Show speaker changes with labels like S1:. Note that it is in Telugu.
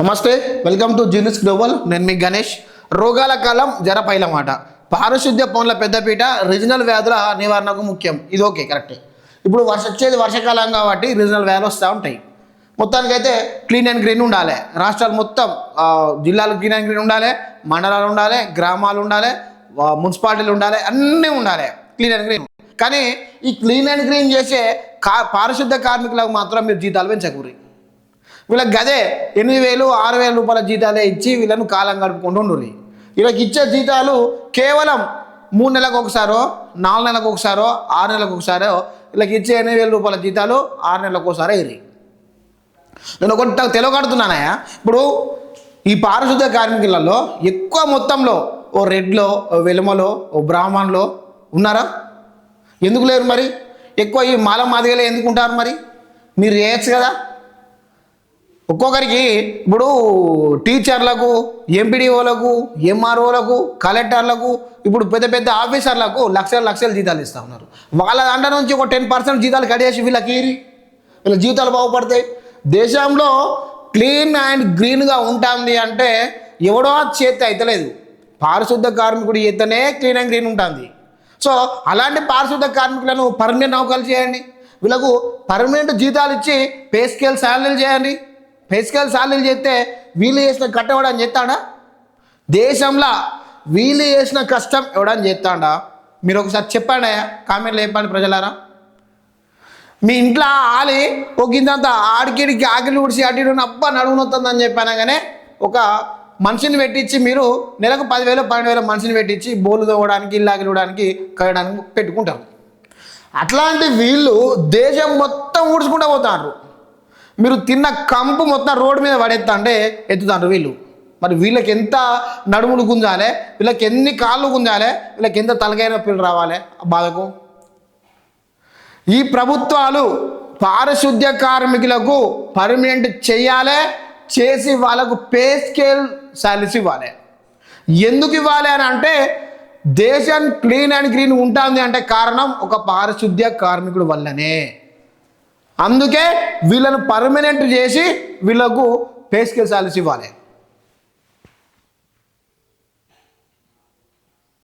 S1: నమస్తే వెల్కమ్ టు జీనిస్ గ్లోబల్. నేను మీ గణేష్. రోగాల కాలం జరపైల మాట పారిశుద్ధ్య పనుల పెద్దపీట రీజనల్ వ్యాధుల నివారణకు ముఖ్యం. ఇది ఓకే కరెక్టే. ఇప్పుడు వర్ష వచ్చేది వర్షాకాలం కాబట్టి రీజనల్ వ్యాధులు వస్తూ ఉంటాయి. మొత్తానికైతే క్లీన్ అండ్ గ్రీన్ ఉండాలి. రాష్ట్రాలు మొత్తం జిల్లాలు క్లీన్ అండ్ గ్రీన్ ఉండాలి. మండలాలు ఉండాలి గ్రామాలు ఉండాలి మున్సిపాలిటీలు ఉండాలి అన్నీ ఉండాలి. Clean and green. కానీ ఈ క్లీన్ అండ్ గ్రీన్ చేసే కా పారిశుద్ధ కార్మికులకు మాత్రం మీరు జీతాలు పెంచకూరి. వీళ్ళకి గదే ఎనిమిది వేలు ఆరు వేల రూపాయల జీతాలే ఇచ్చి వీళ్ళను కాలం గడుపుకుంటూ ఉండుర్రి వీళ్ళకి ఇచ్చే జీతాలు కేవలం మూడు నెలలకు ఒకసారో నాలుగు నెలలకు ఒకసారో ఆరు నెలలకు ఒకసారో వీళ్ళకి ఇచ్చే ఎనిమిది వేల రూపాయల జీతాలు ఆరు నెలలకు ఒకసారి ఇరి నేను ఒకటి తెలియకడుతున్నానయ్యా ఇప్పుడు ఈ పారిశుద్ధ కార్మికులలో ఎక్కువ మొత్తంలో ఓ రెడ్లో ఓ వెలుమలో ఓ బ్రాహ్మణ్లో ఉన్నారా? ఎందుకు లేరు మరి? ఎక్కువ ఈ మాల మాదిగలే ఎందుకుంటారు మరి? మీరు చేయొచ్చు కదా? ఒక్కొక్కరికి ఇప్పుడు టీచర్లకు ఎంపీడీఓలకు ఎంఆర్ఓలకు కలెక్టర్లకు ఇప్పుడు పెద్ద పెద్ద ఆఫీసర్లకు లక్షల లక్షల జీతాలు ఇస్తూ ఉన్నారు. వాళ్ళ దాంట్లో నుంచి ఒక టెన్ పర్సెంట్ జీతాలు కట్టేసి వీళ్ళకి ఏరి వీళ్ళ జీతాలు బాగుపడతాయి. దేశంలో క్లీన్ అండ్ గ్రీన్గా ఉంటుంది అంటే ఎవడో చేతి అయితలేదు. పారిశుద్ధ కార్మికుడు చేతనే క్లీన్ అండ్ గ్రీన్ ఉంటుంది. సో అలాంటి పారిశుద్ధ కార్మికులను పర్మనెంట్ నౌకలు చేయండి. వీళ్ళకు పర్మనెంట్ జీతాలు ఇచ్చి పే స్కేల్ శాలరీలు చేయండి. పే సాలీలు చెప్తే చేస్తే వీళ్ళు చేసిన కట్ట ఎవడని చెప్తాడా? దేశంలో వీళ్ళు చేసిన కష్టం ఎవడని చెప్తాడా? మీరు ఒకసారి చెప్పండి కామెంట్లో చెప్పండి ప్రజలారా. మీ ఇంట్లో ఆలి ఒక ఇంతంత ఆడికిడికి ఆకిలి ఉడిసి అటు ఇటు అబ్బా నడుమునొస్తుందని చెప్పానగానే ఒక మనిషిని పెట్టించి మీరు నెలకు పదివేలు పన్నెండు వేల మనిషిని పెట్టించి బోలు తోవడానికి ఇల్లు ఆకిలి ఇవ్వడానికి కడడానికి పెట్టుకుంటారు. అట్లాంటి వీళ్ళు దేశం మొత్తం ఊడ్చుకుంటూ పోతారు మీరు తిన్న కంపు మొత్తం రోడ్డు మీద పడేస్తా అంటే ఎత్తుతారు వీళ్ళు. మరి వీళ్ళకి ఎంత నడుములు గుంజాలి? వీళ్ళకి ఎన్ని కాళ్ళు గుంజాలి? వీళ్ళకి ఎంత తలకైన నొప్పులు రావాలి? బాధకు. ఈ ప్రభుత్వాలు పారిశుద్ధ్య కార్మికులకు పర్మనెంట్ చేయాలి చేసి వాళ్ళకు పే స్కేల్ శాలరీస్ ఇవ్వాలి. ఎందుకు ఇవ్వాలి అని అంటే దేశం క్లీన్ అండ్ గ్రీన్ ఉంటుంది అంటే కారణం ఒక పారిశుద్ధ్య కార్మికుడు వల్లనే. అందుకే వీళ్ళను పర్మనెంట్ చేసి వీళ్ళకు పే స్కేల్ సాలరీస్ ఇవ్వాలి.